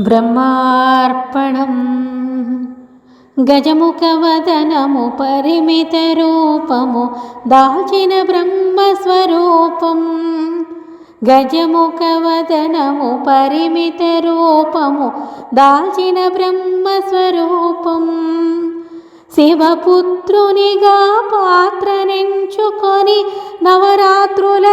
బ్రహ్మార్పణం. గజముఖవదనము పరిమిత రూపము దాల్చిన బ్రహ్మస్వరూపం. గజముఖవదనము పరిమిత రూపము దాల్చిన బ్రహ్మస్వరూపం. శివపుత్రునిగా పాత్రనెంచుకొని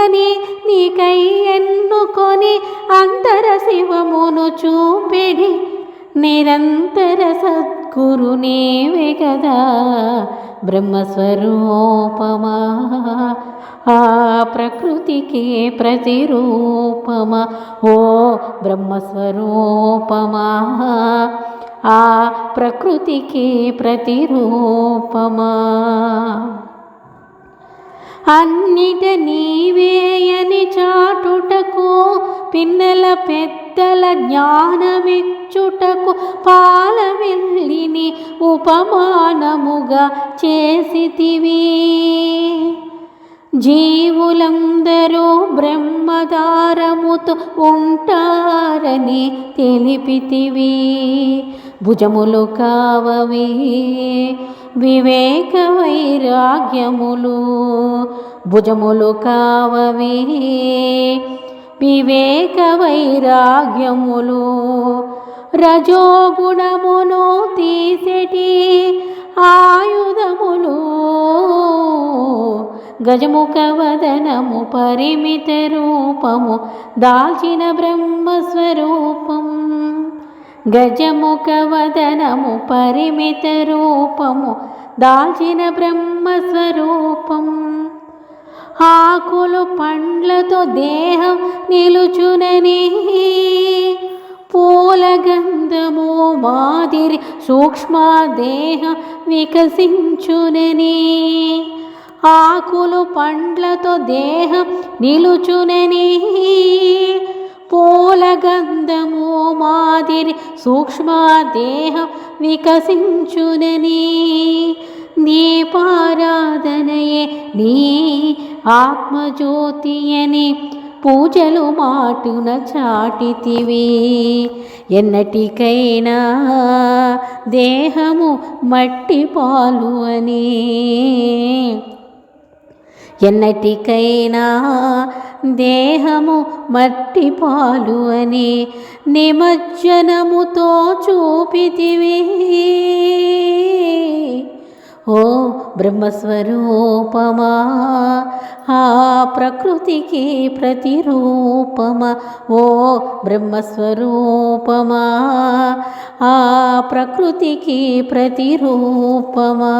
నవరాత్రులని నీకై ఎన్నుకొని అంతర శివమును చూపెడి. నిరంతర సద్గురు నీవే కదా బ్రహ్మస్వరూపమా. ఆ ప్రకృతికి ప్రతిరూపమా. ఓ బ్రహ్మస్వరూపమా. ఆ ప్రకృతికి ప్రతిరూపమా. అన్నిట నీవేయని చాటుటకు పిన్నెల పెద్దల జ్ఞానమిచ్చుటకు పాల వెళ్ళిని ఉపమానముగా చేసితివి. జీవులందరూ బ్రహ్మదారముతో ఉంటారని తెలిపితివి. భుజములు కావవి వివేక వైరాగ్యములు భుజములు కావవి. వివేక వైరాగ్యములు రజోగుణమును తీసెటి ఆయుధములు గజముఖవదనము పరిమిత రూపము దాల్చిన బ్రహ్మస్వరూపం గజముఖవదనము పరిమిత రూపము దాల్చిన బ్రహ్మస్వరూపం. ఆకులు పండ్లతో దేహం నిలుచునని పూల గంధము మాదిరి సూక్ష్మ దేహం వికసించునని. ఆకులు పండ్లతో దేహం నిలుచునని పూల గంధము మాదిరి సూక్ష్మ దేహం వికసించునని దీపారాధనయే నీ ఆత్మజ్యోతి అని పూజలు మాటున చాటితివి. ఎన్నటికైనా దేహము మట్టి పాలు అని ఎన్నటికైనా దేహము మట్టి పాలు అని నిమజ్జనముతో చూపితివి ఓ బ్రహ్మస్వరూపమా ఆ ప్రకృతికి ప్రతిరూపమా? ఓ బ్రహ్మస్వరూపమా ఆ ప్రకృతికి ప్రతిరూపమా?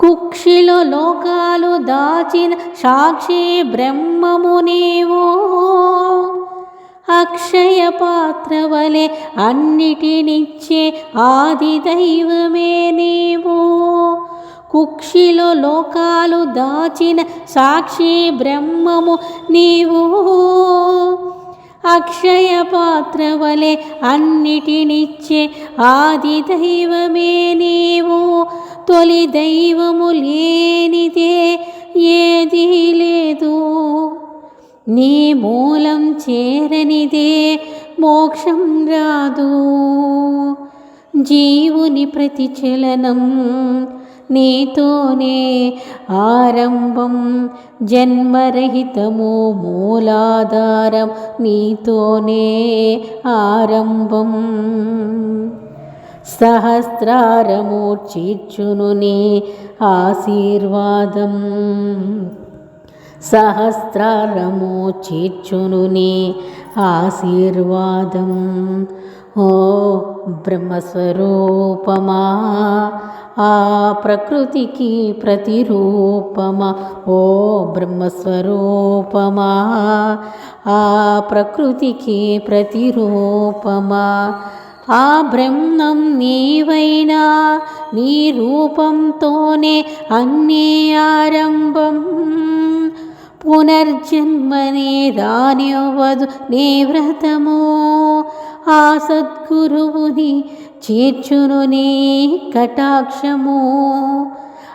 కుక్షిలో లోకాలు దాచిన సాక్షి బ్రహ్మము నీవు. అక్షయ పాత్ర వలె అన్నిటినిచ్చే ఆది దైవమే నీవు. కుక్షిలో లోకాలు దాచిన సాక్షి బ్రహ్మము నీవు. అక్షయ పాత్ర వలె అన్నిటినిచ్చే ఆది దైవమే నీవు. తొలి దైవము లేనిదే ఏదీ లేదు. నీ మూలం చేరనిదే మోక్షం రాదు. జీవుని ప్రతి చలనం నీతోనే ఆరంభం. జన్మరహితము మూలాధారం నీతోనే ఆరంభం. సహస్రారమూర్చిచ్చునునే ఆశీర్వాదం. సహస్రారము ఆశీర్వాదం. ఓ బ్రహ్మస్వరూపమా ఆ ప్రకృతికి ప్రతిరూపమా ఓ బ్రహ్మస్వరూపమా ఆ ప్రకృతికి ప్రతిరూపమా ఆ బ్రహ్మం నీవైనా నీ రూపంతోనే అన్నీ ఆరంభం. పునర్జన్మనే రానివ్వదు నీ వ్రతము. ఆ సద్గురువుని చేర్చును నీ కటాక్షము.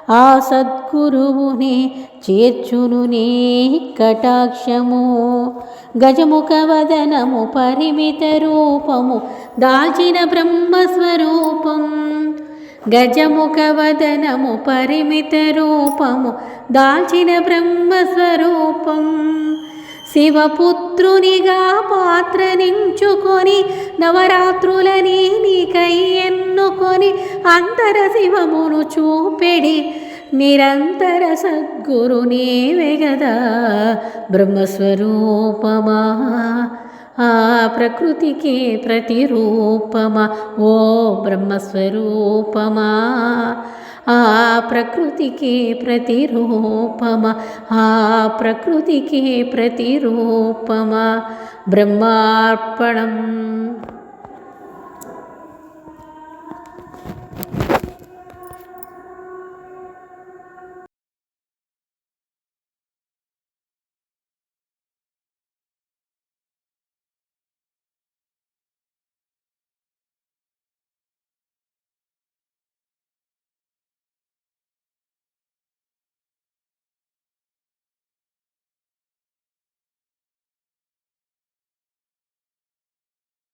ఆ సద్గురువుని చేర్చును నీ కటాక్షము. గజముఖ వదనము పరిమిత రూపము దాల్చిన బ్రహ్మస్వరూపం. గజముఖ వదనము పరిమిత రూపము దాల్చిన బ్రహ్మస్వరూపం. శివపుత్రునిగా పాత్ర నించుకొని నవరాత్రుల ఎన్నుకొని అంతర శివమును చూపెడి నిరంతర సద్గురు నీవే బ్రహ్మస్వరూపమా. ఆ ప్రకృతికి ప్రతిరూపమా. ఓ బ్రహ్మస్వరూపమా. ఆ ప్రకృతికి ప్రతిరూపమా. ఆ ప్రకృతికి ప్రతిరూపమా. బ్రహ్మార్పణం